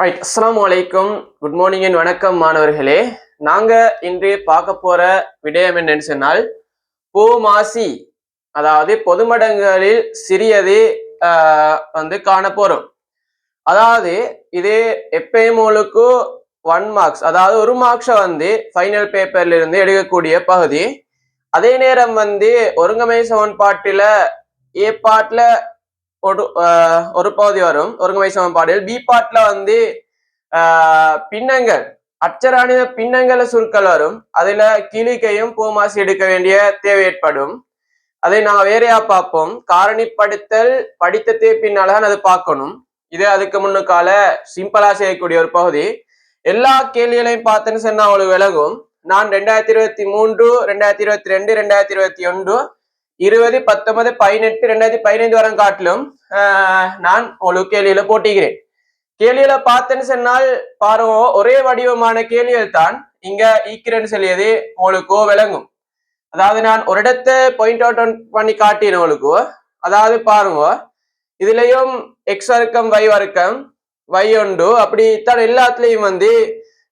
Right அஸ்லாம் அலைக்கும் good morning and வணக்கம் மாணவர்களே. நாங்க இன்று பார்க்க போற விடயம் என்னன்னு சொன்னால் பூமாசி அதாவது பொதுமடங்களில் சிறியது வந்து காண போறோம். அதாவது இது எப்பயும் ஒன் மார்க்ஸ் அதாவது ஒரு மார்க்ஸை வந்து ஃபைனல் பேப்பர்ல இருந்து எடுக்கக்கூடிய பகுதி. அதே நேரம் வந்து ஒருங்கமை சமன்பாட்டில் ஏ பாட்டில் ஒரு ஆஹ், ஒரு பகுதி வரும். ஒருங்கமை சமன்பாடுகள் பி பாட்ல வந்து ஆஹ், பின்னங்கள் அச்சராணித பின்னங்கள சுருக்கள் வரும். அதுல கிளிக்கையும் பூமாசி எடுக்க வேண்டிய தேவை ஏற்படும். அதை நான் வேறையா பார்ப்போம்? காரணிப்படுத்தல் படித்ததே பின்னால தான் அது பார்க்கணும். இது அதுக்கு முன்னுக்கால சிம்பிளா செய்யக்கூடிய ஒரு பகுதி. எல்லா கேள்விகளையும் பார்த்தேன்னு சொன்னா அவளுக்கு விலகும். நான் ரெண்டாயிரத்தி இருபத்தி மூன்று ரெண்டாயிரத்தி இருபத்தி ரெண்டு ரெண்டாயிரத்தி இருபத்தி ஒன்று இருபது பத்தொன்பது பதினெட்டு ரெண்டாயிரத்தி பதினைந்து வரம் காட்டிலும் நான் உங்களுக்கு கேள்வியில போட்டிக்கிறேன். கேள்வியில பார்த்தேன்னு சொன்னால் பாருங்க ஒரே வடிவமான கேள்விகள் தான் இங்க ஈக்கிறேன்னு சொல்லியது உங்களுக்கோ விளங்கும். அதாவது நான் ஒரு இடத்தை பாயிண்ட் அவுட் பண்ணி காட்டினேன் உங்களுக்கு அதாவது பாருங்க இதுலயும் எக்ஸ் வர்க்கம் வை வர்க்கம் வை உண்டு. அப்படித்தான் எல்லாத்துலயும் வந்து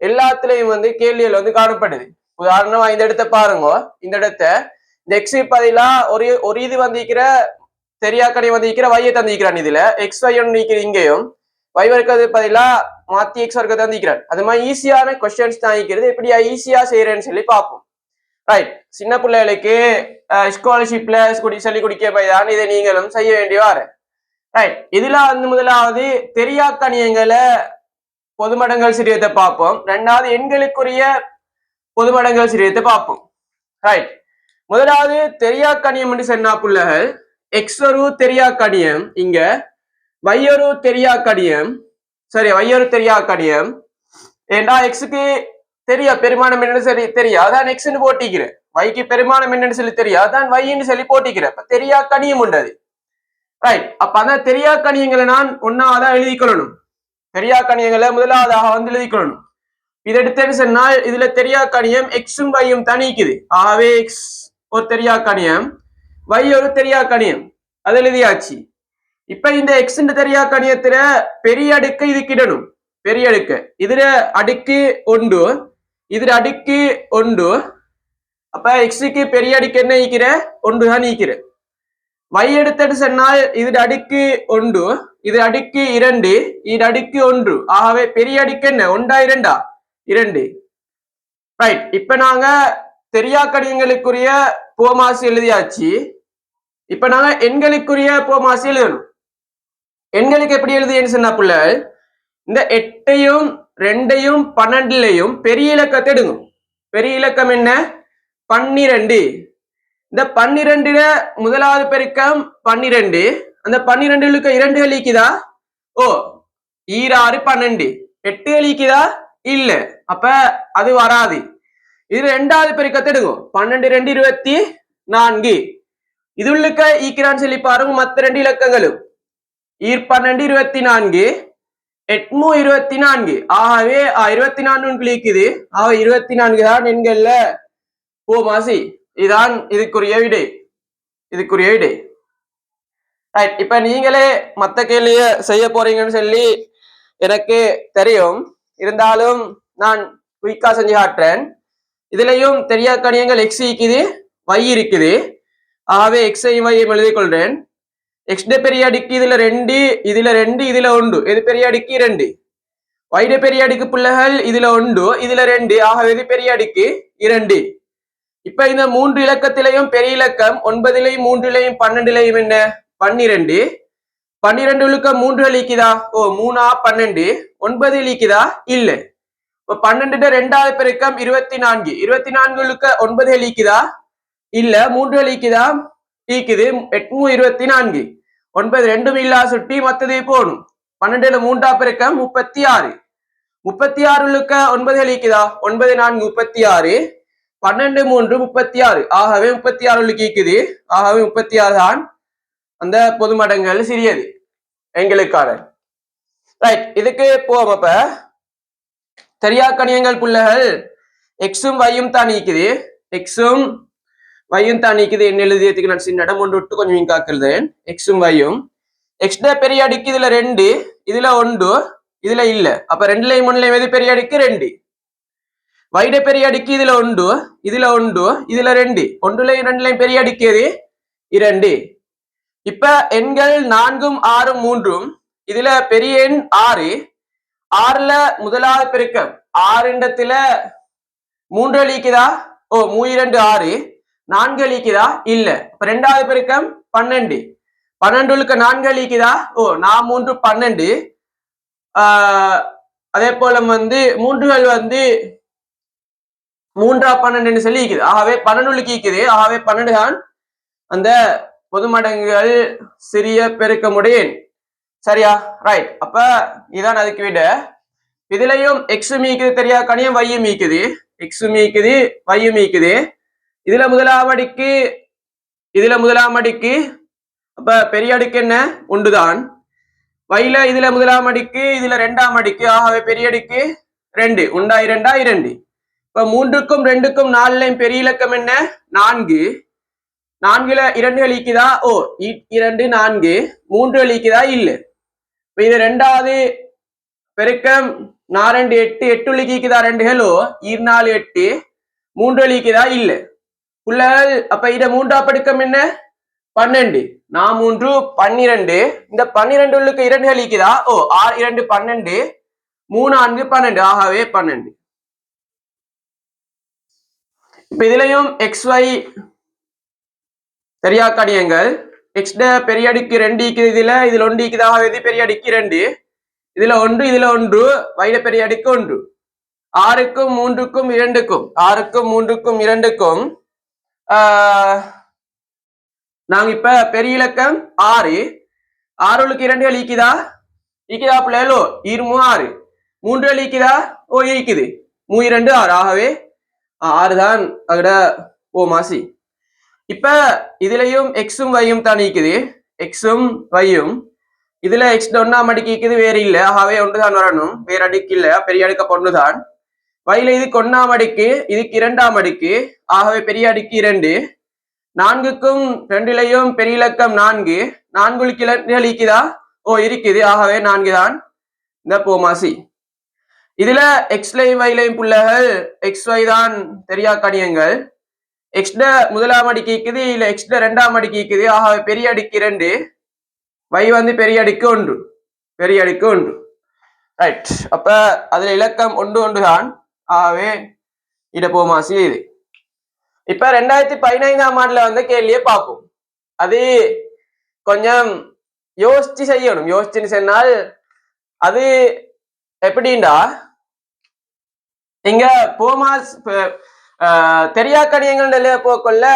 எல்லாத்துலயும் வந்து கேள்விகள் வந்து காணப்படுது. உதாரணமா இந்த இடத்த பாருங்க இந்த இடத்த எக்ஸி பதிலா ஒரு ஒரு இது வந்திருக்கிற தெரியாக்கடை வந்திருக்கிற வையை தந்திருக்கிறான் இதுல. எக்ஸ் ஒய் ஒன்று நிற்கிற இங்கேயும். வை வர்க்கிறது பதிலா மாத்தி எக்ஸ் வர்க்கத்தை தந்திக்கிறான் அது மாதிரி ஈஸியான கொஸ்டின்ஸ் தான் இருக்கிறது எப்படியா ஈஸியா செய்யறேன்னு சொல்லி பார்ப்போம். ரைட் சின்ன பிள்ளைகளுக்கு ஸ்காலர்ஷிப்ல சொல்லி குடிக்க போய்தான் இதை நீங்களும் செய்ய வேண்டியவாரு ரைட் இதுல வந்து முதலாவது தெரியா கணியங்களை பொதுமடங்கள் சிறியத்தை பார்ப்போம். ரெண்டாவது எண்களுக்குரிய பொதுமடங்கள் சிறியத்தை பார்ப்போம். ரைட் முதலாவது தெரியா கணியம் என்று சொன்னா பிள்ளைகள் எக்ஸ் தெரியா கணியம் இங்க வையரு தெரியா கணியம் சரி வையரு தெரியா கணியம் ஏண்டா எக்ஸுக்கு தெரியா? பெருமானம் என்னன்னு சரி தெரியா? அதான் எக்ஸ்ன்னு போட்டிக்கிறேன். வைக்கு பெருமானம் என்னன்னு சொல்லி தெரியா? அதான் வைன்னு சொல்லி போட்டிக்கிறேன். அப்ப தெரியா கணியம் உண்டது ரைட் அப்ப அந்த தெரியா கணியங்களை நான் ஒன்னாவதா எழுதிக்கொள்ளணும். தெரியா கணியங்களை முதலாவதாக வந்து எழுதிக்கொள்ளணும். இது எடுத்தேன்னு சொன்னால் இதுல தெரியா கணியம் எக்ஸும் வையும் தனிக்குது. ஆகவே எக்ஸ் ஒரு தெரியா கணியம் வை ஒரு தெரியா கணியம் அது எழுதியாச்சு. இப்ப இந்த எக்ஸ் தெரியா கணியத்துல பெரிய அடுக்கு இதுக்கிடணும். பெரிய அடுக்கு. இதுல அடுக்கு ஒன்று. இதுல அடுக்கு ஒன்று. அப்ப எக்ஸுக்கு பெரிய அடுக்கு என்ன ஈக்கிற ஒன்று தான் ஈக்கிற வை எடுத்துட்டு சொன்னால் இது அடுக்கு ஒன்று. இது அடுக்கு இரண்டு. இது அடுக்கு ஒன்று. ஆகவே பெரிய அடுக்கு என்ன? ஒன்றா இரண்டா? இரண்டு. ரைட் இப்ப நாங்க தெரியாக்கடியங்களுக்குரிய போமாசி எழுதியாச்சு. இப்ப நாங்க எண்களுக்குரிய போமாசி எழுதணும். எண்களுக்கு எப்படி எழுதுன்னு சொன்னா புள்ள இந்த எட்டையும் ரெண்டையும் பன்னெண்டுலையும் பெரிய இலக்கத்தை எடுங்க பெரிய இலக்கம் என்ன? பன்னிரண்டு. இந்த பன்னிரெண்டுல முதலாவது பெருக்கம் பன்னிரெண்டு. அந்த பன்னிரெண்டுலுக்கு இரண்டு அழிக்குதா ஓ ஈராறு பன்னெண்டு. எட்டு அழிக்குதா இல்ல. அப்ப அது வராது. இது ரெண்டாவது பெருக்கத்தை எடுங்க. பன்னெண்டு ரெண்டு இருபத்தி நான்கு. இது உள்ளுக்க ஈக்கிறான்னு சொல்லி பாருங்க மத்த ரெண்டு இலக்கங்களும். ஈர் பன்னெண்டு இருபத்தி நான்கு. எட்மு இருபத்தி நான்கு. ஆகவே இருபத்தி நான்கு கிளிக்குது ஆக இருபத்தி நான்கு தான் எண்கள்ல ஓ மாசி இதான் இதுக்குரிய விடை. இதுக்குரிய விடை. ரைட் இப்ப நீங்களே மத்த கேள்விய செய்ய போறீங்கன்னு சொல்லி எனக்கு தெரியும். இருந்தாலும் நான் குயிக்கா செஞ்சு காட்டுறேன். இதுலயும் தெரியா கணியங்கள் எக்ஸ் இருக்குது ஒய் இருக்குது. ஆகவே எக்ஸையும் வையும் எழுதிக் கொள்றேன் எக்ஸ்ட பெரிய அடிக்கு இதுல ரெண்டு இதுல ரெண்டு இதுல ஒன்று. எது பெரிய அடிக்கு ரெண்டு வைட பெரிய அடுக்கு பிள்ளைகள் இதுல ஒன்று இதுல ரெண்டு. ஆகவே இது பெரிய அடிக்கு இரண்டு. இப்ப இந்த மூன்று இலக்கத்திலையும் பெரிய இலக்கம் ஒன்பதிலையும் மூன்றிலையும் பன்னெண்டுலையும் என்ன? பன்னிரெண்டு. பன்னிரெண்டு இழுக்க மூன்று அளிக்குதா ஓ மூணா பன்னெண்டு. ஒன்பது இழிக்குதா இல்லை. இப்ப பன்னெண்டு ரெண்டாவது பெருக்கம் இருபத்தி நான்கு இருபத்தி நான்குக்கு ஒன்பது அளிக்குதா இல்ல மூன்று அளிக்குதா ஈக்குது. எட்மு இருபத்தி நான்கு ஒன்பது ரெண்டும் இல்லா சுட்டி மத்தது போகணும் பன்னெண்டுல மூன்றா பெருக்கம் முப்பத்தி ஆறு முப்பத்தி ஆறுலுக்க ஒன்பது அளிக்குதா ஒன்பது நான்கு முப்பத்தி ஆறு பன்னெண்டு மூன்று முப்பத்தி ஆறு ஆகவே முப்பத்தி ஆறு கீக்குது ஆகவே முப்பத்தி ஆறு தான் அந்த பொதுமடங்கள் சிறியது. எங்களுக்கான ரைட் இதுக்கு போவோம் அப்ப. தெரியா கணியங்கள் புள்ளைகள். எக்ஸும் வையும் தான் நீக்குது. எக்ஸும் வையும் தான் நீக்குது. என்ன எழுதியதுக்கு நான் சின்ன இடம் ஒன்று விட்டு கொஞ்சம் காக்குறேன் எக்ஸும் வையும் எக்ஸ்டா பெரிய அடிக்கு இதுல ரெண்டு இதுல ஒன்று இதுல இல்ல. அப்ப ரெண்டுலையும் ஒண்ணுலயும் எது பெரிய அடிக்கு? ரெண்டு. வைட பெரிய அடிக்கு இதுல உண்டு இதுல உண்டு இதுல ரெண்டு. ஒன்றுலையும் ரெண்டுலையும் பெரிய அடுக்கு எது? இரண்டு. இப்ப எண்கள் நான்கும் ஆறும் மூன்றும் இதுல பெரிய எண் ஆறு ஆறுல முதலாவது பெருக்கம். ஆறுண்டத்துல மூன்று அழிக்குதா? ஓ மூ இரண்டு ஆறு. நான்கு அழிக்குதா? இல்ல. ரெண்டாவது பெருக்கம் பன்னெண்டு. பன்னெண்டுக்கு நான்கு அழிக்குதா? ஓ நான் மூன்று பன்னெண்டு. ஆஹ் அதே போல வந்து மூன்றுகள் வந்து மூன்றா பன்னெண்டுன்னு சொல்லி இருக்குது ஆகவே பன்னெண்டுக்கு இருக்குது ஆகவே பன்னெண்டு தான் அந்த பொதுமடங்குகள் சிறிய பெருக்கமுடையேன். சரியா? ரைட் அப்ப இதான் அதுக்கு விட. இதுலயும் எக்ஸ் மீக்குது தெரியா? கணியம் வையும் மீக்குது. எக்ஸ் மீக்குது வையும் மீக்குது. இதுல முதலாம் அடிக்கு இதுல முதலாம் அடிக்கு. அப்ப பெரிய அடுக்கு என்ன? ஒன்றுதான். வைல இதுல முதலாம் அடிக்கு இதுல ரெண்டாம் அடிக்கு. ஆகவே பெரிய அடுக்கு ரெண்டு. உண்டா இரண்டா இரண்டு. இப்ப மூன்றுக்கும் ரெண்டுக்கும் நாலுலையும் பெரிய இலக்கம் என்ன? நான்கு. நான்குல இரண்டு அழிக்குதா? ஓ இ- இரண்டு நான்கு. மூன்று அழிக்குதா? இல்ல. இப்ப இது ரெண்டாவது பெருக்கம். நான் ரெண்டு எட்டு எட்டு அளிக்குதா ரெண்டு ஹலோ. இரு நாலு எட்டு. மூன்று அளிக்குதா இல்ல. உள்ள அப்ப இத மூன்றா பெருக்கம் என்ன? பன்னெண்டு. நான் மூன்று பன்னிரண்டு. இந்த பன்னிரண்டு உள்ளுக்கு இரண்டு அளிக்குதா ஓ ஆறு இரண்டு பன்னெண்டு. மூணு நான்கு பன்னெண்டு. ஆகவே பன்னெண்டு. இப்ப இதுலயும் எக்ஸ் ஒய் தெரியா கடியங்கள். நெக்ஸ்ட் பெரிய அடுக்கு ரெண்டு இருக்குது இதுல இதுல ஒன்று இருக்குதாக எது பெரிய அடிக்கு ரெண்டு. இதுல ஒன்று இதுல ஒன்று. வைட பெரிய அடிக்கு ஒன்று. ஆறுக்கும் மூன்றுக்கும் இரண்டுக்கும். ஆறுக்கும் மூன்றுக்கும் இரண்டுக்கும். ஆஹ், நாங்க இப்ப பெரிய இலக்கம் ஆறு. ஆறுகளுக்கு இரண்டு அளிக்குதா ஈக்குதா பிள்ளைகளோ இருமு ஆறு. மூன்று அளிக்குதா ஓ இருக்குது மூ இரண்டு ஆறு. ஆகவே ஆறு தான் அதோட ஓ மாசி. இப்ப இதுலயும் எக்ஸும் வையும் தான் இருக்குது எக்ஸும் வையும் இதுல எக்ஸ் ஒன்னா அடிக்கு இருக்குது வேறு இல்லை. ஆகவே ஒன்றுதான் வரணும். வேற அடுக்கு இல்ல. பெரிய அடுக்க ஒன்றுதான் வயல இதுக்கு ஒன்னாம் அடுக்கு இதுக்கு இரண்டாம் அடுக்கு. ஆகவே பெரிய அடுக்கு இரண்டு. நான்குக்கும் ரெண்டிலையும் பெரிய இலக்கம் நான்கு. நான்குக்கு ஓ இருக்குது. ஆகவே நான்கு தான் இந்த போமாசி. இதுல எக்ஸ்லையும் வைலையும் புள்ளகள் எக்ஸ் ஒய் தான் தெரியா கணியங்கள் எக்ஸ்ட முதலாம் அடிக்கு இருக்குது இல்ல எக்ஸ்ட ரெண்டாம் அடிக்கு இருக்குது ஆகவே பெரிய அடிக்கு இரண்டு. வை வந்து பெரிய அடிக்கு ஒன்று. பெரிய அடிக்கு ஒன்று. ரைட் அப்ப அதுல இலக்கம் ஒன்று ஒன்று தான். ஆகவே இட போமாசி இது. இப்ப ரெண்டாயிரத்தி பதினைந்தாம் ஆண்டுல வந்த கேள்வியை பார்ப்போம். அது கொஞ்சம் யோசிச்சு செய்யணும். யோசிச்சுன்னு சொன்னால் அது எப்படின்டா இங்க போமாஸ் ப- ஆஹ் தெரியா கணியங்கள் போக்குள்ள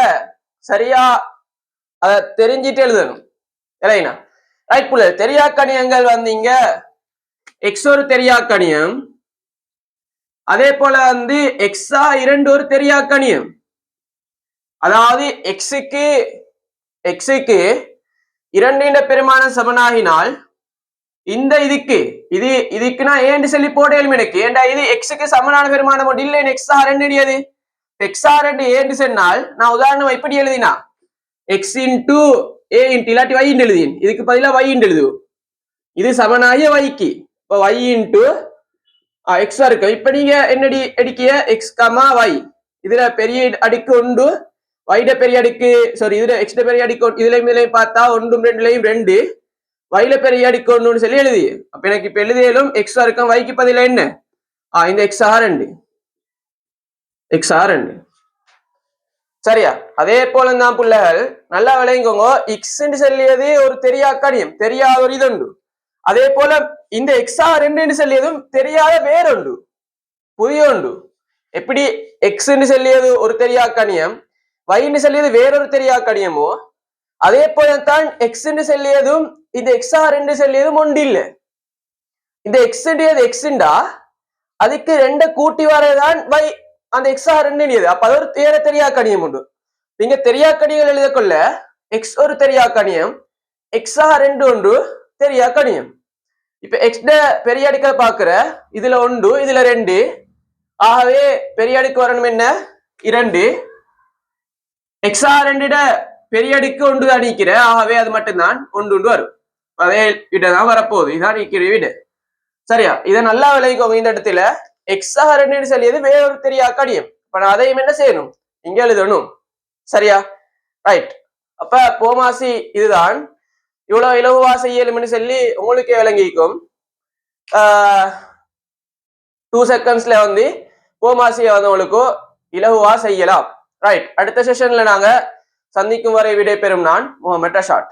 சரியா அத தெரிஞ்சிட்டு எழுதணும். இல்லைனா? ரைட் புள்ள. தெரியா கணியங்கள் வந்தீங்க எக்ஸ் ஒரு தெரியா கணியம் அதே போல வந்து எக்ஸா இரண்டு ஒரு தெரியா கணியம் அதாவது எக்ஸுக்கு எக்ஸுக்கு இரண்டின் பெருமானம் சமனாகினால் இந்த இதுக்கு இது இதுக்குன்னா ஏன்னு சொல்லி போடலும் எனக்கு. ஏண்டா இது எக்ஸுக்கு சமனான பெருமானம் இல்லை எக்ஸா ரெண்டு எக்ஸ்ஆர் ஆர் ஏன்னு சொன்னால் நான் உதாரணம் எப்படி எழுதினா? எக்ஸ் இன்டு ஏ இன்ட்டு இல்லாட்டி வை இன்ட்டு எழுதின் இதுக்கு பதிலாக வை இன்ட்டு எழுதுவோம். இது சமனாகிய வைக்கு இப்போ வை இன்ட்டு எக்ஸா இருக்கு இப்ப நீங்க என்னடி அடிக்கிய எக்ஸ் கமா வை இதுல பெரிய அடுக்கு உண்டு. வைட பெரிய அடுக்கு சாரி இதுல எக்ஸ்ட பெரிய அடுக்கு இதுலயும் இதுலயும் பார்த்தா ஒன்றும் ரெண்டுலையும் ரெண்டு. வைல பெரிய அடுக்கு ஒன்றுன்னு சொல்லி எழுதி. அப்ப எனக்கு இப்ப எழுதியலும் எக்ஸா இருக்கும் வைக்கு பதிலா என்ன? ஆ இந்த எக்ஸ் ஆர் ரெண்டு எக்ஸ் ஆர் ரெண்டு சரியா? அதே போல தான் பிள்ளைகள் நல்லா விளையுங்கோங்க எக்ஸ்ன்னு சொல்லியது ஒரு தெரியா கணியம் தெரியாத ஒரு இது உண்டு அதே போல இந்த எக்ஸா ரெண்டுன்னு சொல்லியதும் தெரியாத வேறுண்டு புதிய உண்டு எப்படி எக்ஸ்ன்னு சொல்லியது ஒரு தெரியா கணியம் வைன்னு சொல்லியது வேறொரு தெரியா கணியமோ அதே போலத்தான் எக்ஸ்ன்னு சொல்லியதும் இந்த எக்ஸா ரெண்டு சொல்லியதும் ஒன்று இல்லை இந்த எக்ஸ்ன்றது எக்ஸ்ண்டா அதுக்கு ரெண்ட கூட்டி வரதான் வை அந்த எக்ஸா ரெண்டு அப்ப அது ஒரு வேற தெரியா கணியம் உண்டு. நீங்க தெரியா கணியங்கள் எழுத கொள்ள எக்ஸ் ஒரு தெரியா கணியம் எக்ஸா ரெண்டு ஒன்று தெரியா கணியம் இப்ப எக்ஸ் பெரிய அடுக்க பாக்குற இதுல ஒன்று இதுல ரெண்டு. ஆகவே பெரிய அடுக்கு வரணும் என்ன? இரண்டு. எக்ஸா ரெண்டுட பெரிய அடுக்கு ஒன்று தான் ஆகவே அது மட்டும்தான் ஒன்று ஒன்று வரும். அதே இடம் தான் வரப்போகுது. இதான் நீக்கிற வீடு. சரியா? இதை நல்லா விளைவிக்கோங்க இந்த இடத்துல. எக்ஸாக ரெண்டு சொல்லியது வேறொரு தெரியா கடியம். இப்ப நான் அதையும் என்ன செய்யணும்? இங்க எழுதணும். சரியா? ரைட் அப்ப போமாசி இதுதான். இவ்வளவு இலகுவா செய்யலும்னு சொல்லி உங்களுக்கே விளங்கிக்கும். டூ செகண்ட்ஸ்ல வந்து போமாசியை வந்தவங்களுக்கும் இலகுவா செய்யலாம். ரைட் அடுத்த செஷன்ல நாங்க சந்திக்கும் வரை விடைபெறும் நான் முகமது ரஷாட்.